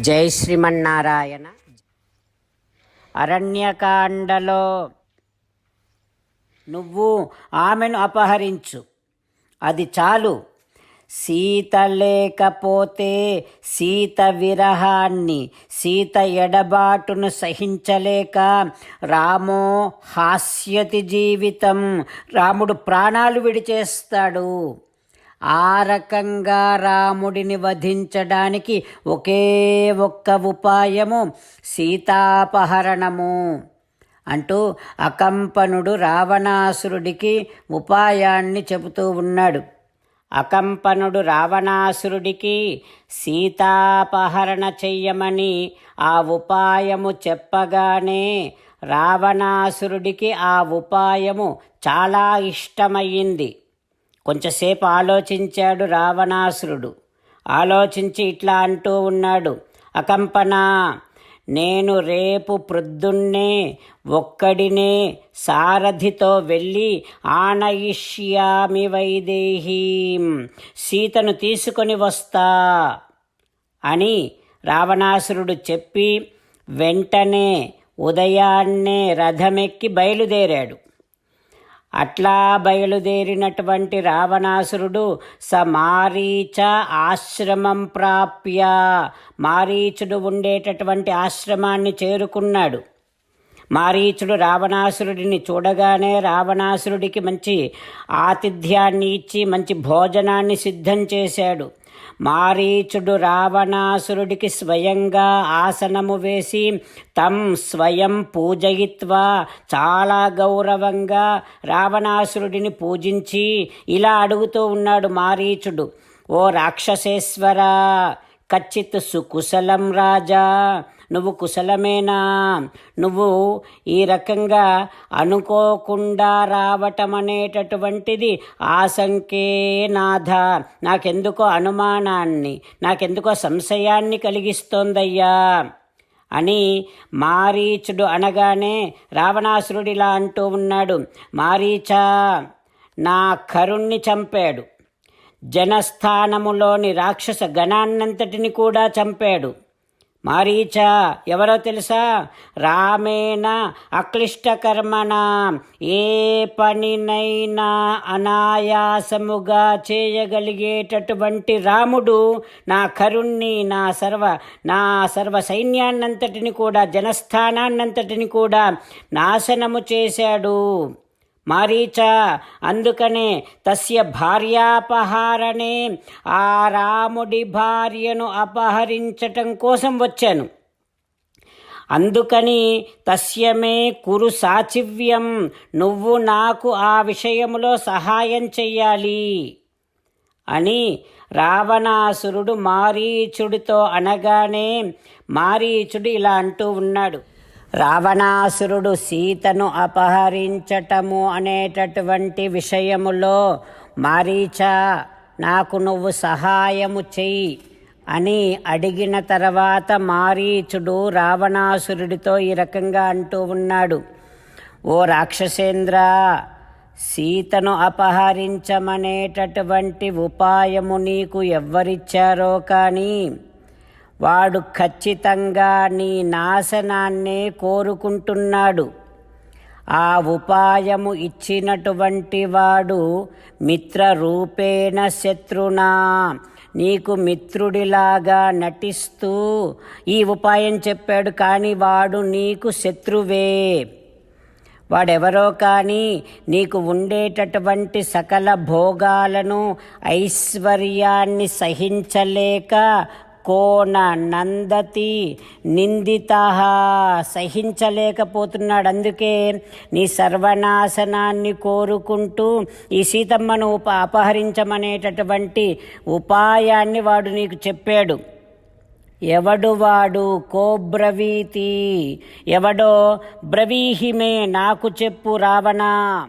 జై శ్రీమన్నారాయణ. అరణ్యకాండలో నువ్వు ఆమెను అపహరించు. అది చాలు. సీత లేకపోతే సీత విరహాన్ని సీత ఎడబాటును సహించలేక రామో హాస్యతి జీవితం. రాముడు ప్రాణాలు విడిచేస్తాడు. ఆ రకంగా రాముడిని వధించడానికి ఒకే ఒక్క ఉపాయము సీతాపహరణము. అంటూ అకంపనుడు రావణాసురుడికి ఉపాయాన్ని చెబుతూ ఉన్నాడు. అకంపనుడు రావణాసురుడికి సీతాపహరణ చెయ్యమని ఆ ఉపాయము చెప్పగానే రావణాసురుడికి ఆ ఉపాయము చాలా ఇష్టమయ్యింది. కొంచెంసేపు ఆలోచించాడు రావణాసురుడు. ఆలోచించి ఇట్లా అంటూ ఉన్నాడు. అకంపన నేను రేపు ప్రొద్దున్నే ఒక్కడినే సారథితో వెళ్ళి ఆనయిష్యామి వైదేహీం సీతను తీసుకొని వస్తా అని రావణాసురుడు చెప్పి వెంటనే ఉదయాన్నే రథమెక్కి బయలుదేరాడు. అట్లా బయలుదేరినటువంటి రావణాసురుడు స మారీచ ఆశ్రమం ప్రాప్య. మారీచుడు ఉండేటటువంటి ఆశ్రమాన్ని చేరుకున్నాడు. మారీచుడు రావణాసురుడిని చూడగానే రావణాసురుడికి మంచి ఆతిథ్యాన్ని ఇచ్చి మంచి భోజనాన్ని సిద్ధం చేశాడు. మారీచుడు రావణాసురుడికి స్వయంగా ఆసనము వేసి తం స్వయం పూజయిత్వా. చాలా గౌరవంగా రావణాసురుడిని పూజించి ఇలా అడుగుతూ ఉన్నాడు మారీచుడు. ఓ రాక్షసేశ్వర కచ్చిత్ సుకుశలం రాజా నువ్వు కుశలమేనా? నువ్వు ఈ రకంగా అనుకోకుండా రావటం అనేటటువంటిది ఆశంకే నాథ. నాకెందుకో అనుమానాన్ని నాకెందుకో సంశయాన్ని కలిగిస్తోందయ్యా. అని మారీచుడు అనగానే రావణాసురుడిలా అంటూ ఉన్నాడు మారీచా నా కరుణ్ణి చంపాడు. జనస్థానములోని రాక్షస గణాన్నంతటిని కూడా చంపాడు. మారీచ ఎవరో తెలుసా? రామేణ అక్లిష్టకర్మణ. ఏ పనినైనా అనాయాసముగా చేయగలిగేటటువంటి రాముడు నా కరుణ్ణి నా సర్వ నా సర్వ సైన్యాన్నంతటిని కూడా జనస్థానాన్నంతటిని కూడా నాశనము చేశాడు. మారీచ. అందుకనే తస్య భార్యాపహారణే ఆ రాముడి భార్యను అపహరించటం కోసం వచ్చాను. అందుకని తస్యమే కురు సాచివ్యం నువ్వు నాకు ఆ విషయములో సహాయం చెయ్యాలి అని రావణాసురుడు మారీచుడితో అనగానే మారీచుడు ఇలా అంటూ ఉన్నాడు. రావణాసురుడు సీతను అపహరించటము అనేటటువంటి విషయములో మారీచ నాకు నువ్వు సహాయము చెయ్యి అని అడిగిన తర్వాత మారీచుడు రావణాసురుడితో ఈ రకంగా అంటూ ఉన్నాడు. ఓ రాక్షసేంద్ర సీతను అపహరించమనేటటువంటి ఉపాయము నీకు ఎవ్వరిచ్చారో కానీ వాడు ఖచ్చితంగా నీ నాశనాన్నే కోరుకుంటున్నాడు. ఆ ఉపాయము ఇచ్చినటువంటి వాడు మిత్రరూపేణ శత్రునా. నీకు మిత్రుడిలాగా నటిస్తూ ఈ ఉపాయం చెప్పాడు కానీ వాడు నీకు శత్రువే. వాడెవరో కానీ నీకు ఉండేటటువంటి సకల భోగాలను ఐశ్వర్యాన్ని సహించలేక కోన నందతి నిందిత. సహించలేకపోతున్నాడు. అందుకే నీ సర్వనాశనాన్ని కోరుకుంటూ ఈ సీతమ్మను ఉప అపహరించమనేటటువంటి ఉపాయాన్ని వాడు నీకు చెప్పాడు. ఎవడు వాడు కోబ్రవీతి? ఎవడో బ్రవీహిమే నాకు చెప్పు రావణా.